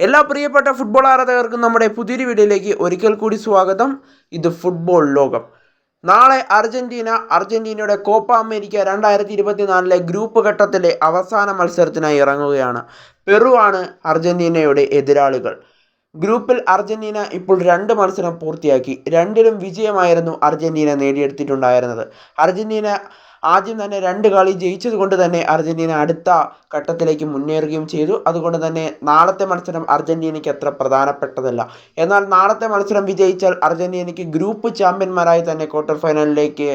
എല്ലാ പ്രിയപ്പെട്ട ഫുട്ബോൾ ആരാധകർക്കും നമ്മുടെ പുതിയൊരു വീഡിയോയിലേക്ക് ഒരിക്കൽ കൂടി സ്വാഗതം. ഇത് ഫുട്ബോൾ ലോകം. നാളെ അർജന്റീന അർജന്റീനയുടെ കോപ്പ അമേരിക്ക രണ്ടായിരത്തി ഇരുപത്തിനാലിലെ ഗ്രൂപ്പ് ഘട്ടത്തിലെ അവസാന മത്സരത്തിനായി ഇറങ്ങുകയാണ്. പെറു ആണ് അർജന്റീനയുടെ എതിരാളികൾ. ഗ്രൂപ്പിൽ അർജന്റീന ഇപ്പോൾ രണ്ട് മത്സരം പൂർത്തിയാക്കി. രണ്ടിലും വിജയമായിരുന്നു അർജന്റീന നേടിയെടുത്തിട്ടുണ്ടായിരുന്നത്. അർജന്റീന ആദ്യം തന്നെ രണ്ട് കളി ജയിച്ചത് കൊണ്ട് തന്നെ അർജന്റീന അടുത്ത ഘട്ടത്തിലേക്ക് മുന്നേറുകയും ചെയ്തു. അതുകൊണ്ട് തന്നെ നാളത്തെ മത്സരം അർജന്റീനയ്ക്ക് അത്ര പ്രധാനപ്പെട്ടതല്ല. എന്നാൽ നാളത്തെ മത്സരം വിജയിച്ചാൽ അർജന്റീനയ്ക്ക് ഗ്രൂപ്പ് ചാമ്പ്യന്മാരായി തന്നെ ക്വാർട്ടർ ഫൈനലിലേക്ക്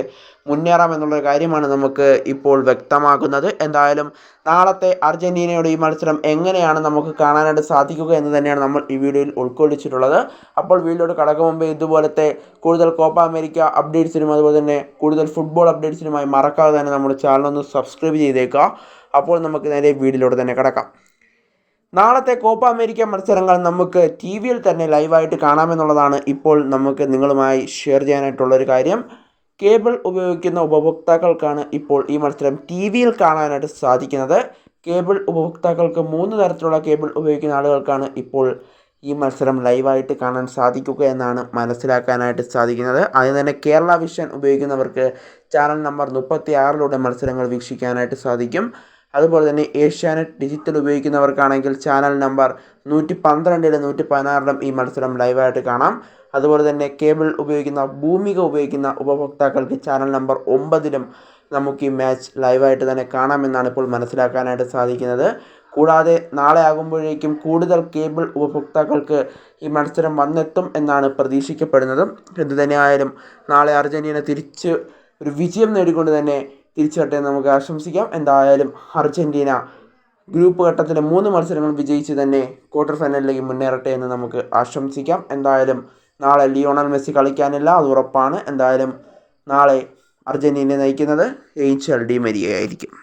മുന്നേറാം എന്നുള്ള കാര്യമാണ് നമുക്ക് ഇപ്പോൾ വ്യക്തമാകുന്നത്. എന്തായാലും നാളത്തെ അർജന്റീനയുടെ ഈ മത്സരം എങ്ങനെയാണ് നമുക്ക് കാണാനായിട്ട് സാധിക്കുക എന്ന് തന്നെയാണ് നമ്മൾ ഈ വീഡിയോയിൽ ഉൾക്കൊള്ളിച്ചിട്ടുള്ളത്. അപ്പോൾ വീഡിയോയുടെ കടക്കും മുമ്പേ ഇതുപോലത്തെ കൂടുതൽ കോപ്പ അമേരിക്ക അപ്ഡേറ്റ്സിനും അതുപോലെ തന്നെ കൂടുതൽ ഫുട്ബോൾ അപ്ഡേറ്റ്സിനുമായി മറക്കാതെ തന്നെ നമ്മുടെ ചാനൽ ഒന്ന് സബ്സ്ക്രൈബ് ചെയ്തേക്കുക. അപ്പോൾ നമുക്ക് നേരെ വീഡിയോയിലൂടെ തന്നെ കിടക്കാം. നാളത്തെ കോപ്പ അമേരിക്ക മത്സരങ്ങൾ നമുക്ക് ടി വിയിൽ തന്നെ ലൈവായിട്ട് കാണാമെന്നുള്ളതാണ് ഇപ്പോൾ നമുക്ക് നിങ്ങളുമായി ഷെയർ ചെയ്യാനായിട്ടുള്ളൊരു കാര്യം. കേബിൾ ഉപയോഗിക്കുന്ന ഉപഭോക്താക്കൾക്കാണ് ഇപ്പോൾ ഈ മത്സരം ടി വിയിൽ കാണാനായിട്ട് സാധിക്കുന്നത്. കേബിൾ ഉപഭോക്താക്കൾക്ക് മൂന്ന് തരത്തിലുള്ള കേബിൾ ഉപയോഗിക്കുന്ന ആളുകൾക്കാണ് ഇപ്പോൾ ഈ മത്സരം ലൈവായിട്ട് കാണാൻ സാധിക്കുക എന്നാണ് മനസ്സിലാക്കാനായിട്ട് സാധിക്കുന്നത്. അതിന് തന്നെ കേരള വിഷൻ ഉപയോഗിക്കുന്നവർക്ക് ചാനൽ നമ്പർ മുപ്പത്തി ആറിലൂടെ മത്സരങ്ങൾ വീക്ഷിക്കാനായിട്ട് സാധിക്കും. അതുപോലെ തന്നെ ഏഷ്യാനെറ്റ് ഡിജിറ്റൽ ഉപയോഗിക്കുന്നവർക്കാണെങ്കിൽ ചാനൽ നമ്പർ നൂറ്റി പന്ത്രണ്ടിലും നൂറ്റി പതിനാറിലും ഈ മത്സരം ലൈവായിട്ട് കാണാം. അതുപോലെ തന്നെ കേബിൾ ഉപയോഗിക്കുന്ന ഭൂമിക ഉപയോഗിക്കുന്ന ഉപഭോക്താക്കൾക്ക് ചാനൽ നമ്പർ ഒമ്പതിലും നമുക്ക് ഈ മാച്ച് ലൈവായിട്ട് തന്നെ കാണാമെന്നാണ് ഇപ്പോൾ മനസ്സിലാക്കാനായിട്ട് സാധിക്കുന്നത്. കൂടാതെ നാളെ ആകുമ്പോഴേക്കും കൂടുതൽ കേബിൾ ഉപഭോക്താക്കൾക്ക് ഈ മത്സരം വന്നെത്തും എന്നാണ് പ്രതീക്ഷിക്കപ്പെടുന്നത്. എന്തു തന്നെയായാലും നാളെ അർജന്റീന തിരിച്ച് ഒരു വിജയം നേടിക്കൊണ്ട് തന്നെ തിരിച്ചട്ടെ നമുക്ക് ആശംസിക്കാം. എന്തായാലും അർജന്റീന ഗ്രൂപ്പ് ഘട്ടത്തിലെ മൂന്ന് മത്സരങ്ങൾ വിജയിച്ച് തന്നെ ക്വാർട്ടർ ഫൈനലിലേക്ക് മുന്നേറട്ടെ എന്ന് നമുക്ക് ആശംസിക്കാം. എന്തായാലും നാളെ ലിയോണൽ മെസ്സി കളിക്കാനില്ല അത് ഉറപ്പാണ്. എന്തായാലും നാളെ അർജന്റീനയെ നയിക്കുന്നത് എയ്ച്ചൽ ഡി മരിയ ആയിരിക്കും